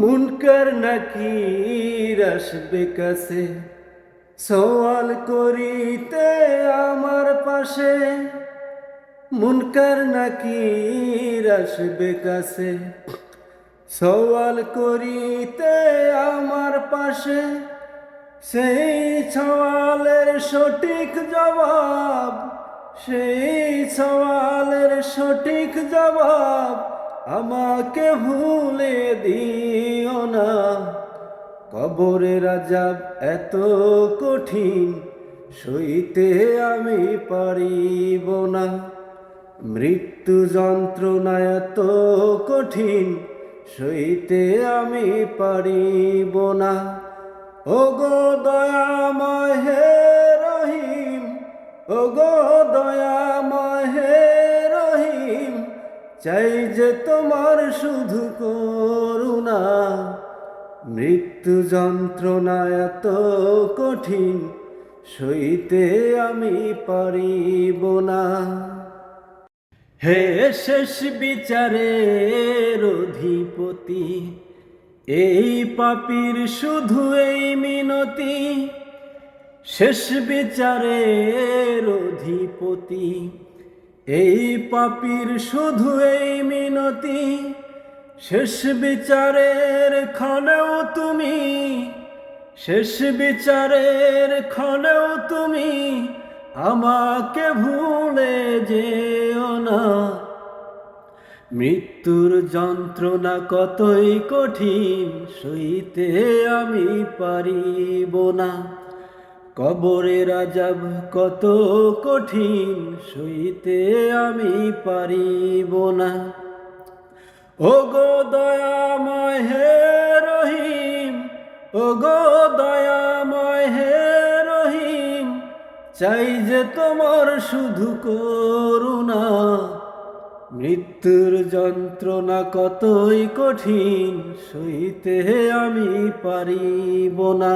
মুনকার নাকি আসবে কাছে সওয়াল করিতে আমার পাশে। মুনকার নাকি আসবে কাছে সওয়াল করিতে আমার পাশে। সেই সওয়ালের সঠিক জবাব, সেই সওয়ালের সঠিক জবাব আমাকে ভুলে দিও না কবরের আজাব এত কঠিন, সইতে আমি পারিব না। মৃত্যু যন্ত্রণা এত কঠিন, সইতে আমি পারিব না। ও গো দয়াময় হে রহিম ও গো দয়াময় হে রহিম, চাই যে তোমার শুধু করুণা। মৃত্যু যন্ত্রণা এত কঠিন, সইতে আমি পারিব না। হে শেষ বিচারের অধিপতি, এই পাপির শুধু এই মিনতি। শেষ বিচারের অধিপতি, এই পাপির শুধু এই মিনতি। শেষ বিচারের ক্ষণেও তুমি, শেষ বিচারের ক্ষণেও তুমি আমাকে ভুলে যেও না। মৃত্যুর যন্ত্রণা কতই কঠিন, সইতে আমি পারিব না। কবরে আজাব কত কঠিন, সইতে আমি পারিব না। ও গো দয়াময় হে রহিম ও গো দয়াময় হে রহিম, চাই যে তোমার শুধু করুণা। মৃত্যুর যন্ত্রণা কতই কঠিন, সইতে আমি পারিব না।